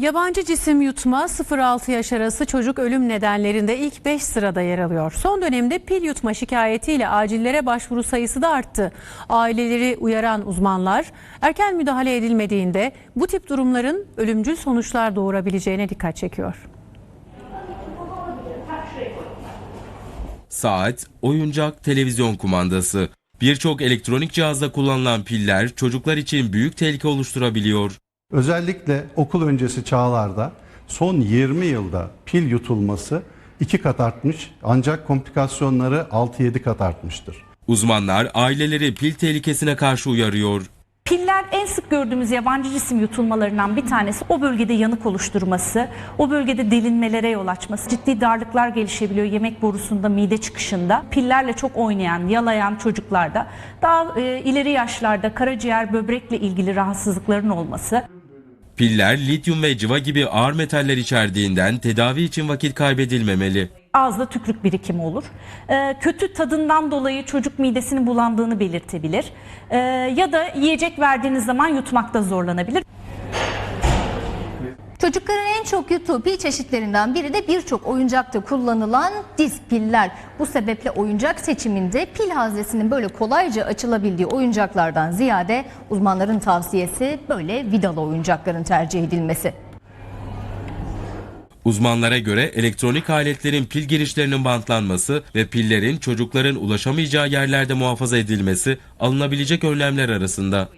Yabancı cisim yutma 0-6 yaş arası çocuk ölüm nedenlerinde ilk 5 sırada yer alıyor. Son dönemde pil yutma şikayetiyle acillere başvuru sayısı da arttı. Aileleri uyaran uzmanlar erken müdahale edilmediğinde bu tip durumların ölümcül sonuçlar doğurabileceğine dikkat çekiyor. Saat, oyuncak, televizyon kumandası. Birçok elektronik cihazda kullanılan piller çocuklar için büyük tehlike oluşturabiliyor. Özellikle okul öncesi çağlarda son 20 yılda pil yutulması 2 kat artmış ancak komplikasyonları 6-7 kat artmıştır. Uzmanlar aileleri pil tehlikesine karşı uyarıyor. Piller en sık gördüğümüz yabancı cisim yutulmalarından bir tanesi o bölgede yanık oluşturması, o bölgede delinmelere yol açması, ciddi darlıklar gelişebiliyor yemek borusunda, mide çıkışında. Pillerle çok oynayan, yalayan çocuklarda daha e, ileri yaşlarda karaciğer, böbrekle ilgili rahatsızlıkların olması, Piller lityum ve civa gibi ağır metaller içerdiğinden tedavi için vakit kaybedilmemeli. ağızda tükrük birikimi olur. E, kötü tadından dolayı çocuk midesinin bulandığını belirtebilir. E, ya da yiyecek verdiğiniz zaman yutmakta zorlanabilir. Çocukların en çok yuttuğu pil çeşitlerinden biri de birçok oyuncakta kullanılan diz piller. Bu sebeple oyuncak seçiminde pil haznesinin böyle kolayca açılabildiği oyuncaklardan ziyade uzmanların tavsiyesi böyle vidalı oyuncakların tercih edilmesi. Uzmanlara göre elektronik aletlerin pil girişlerinin bantlanması ve pillerin çocukların ulaşamayacağı yerlerde muhafaza edilmesi alınabilecek önlemler arasında.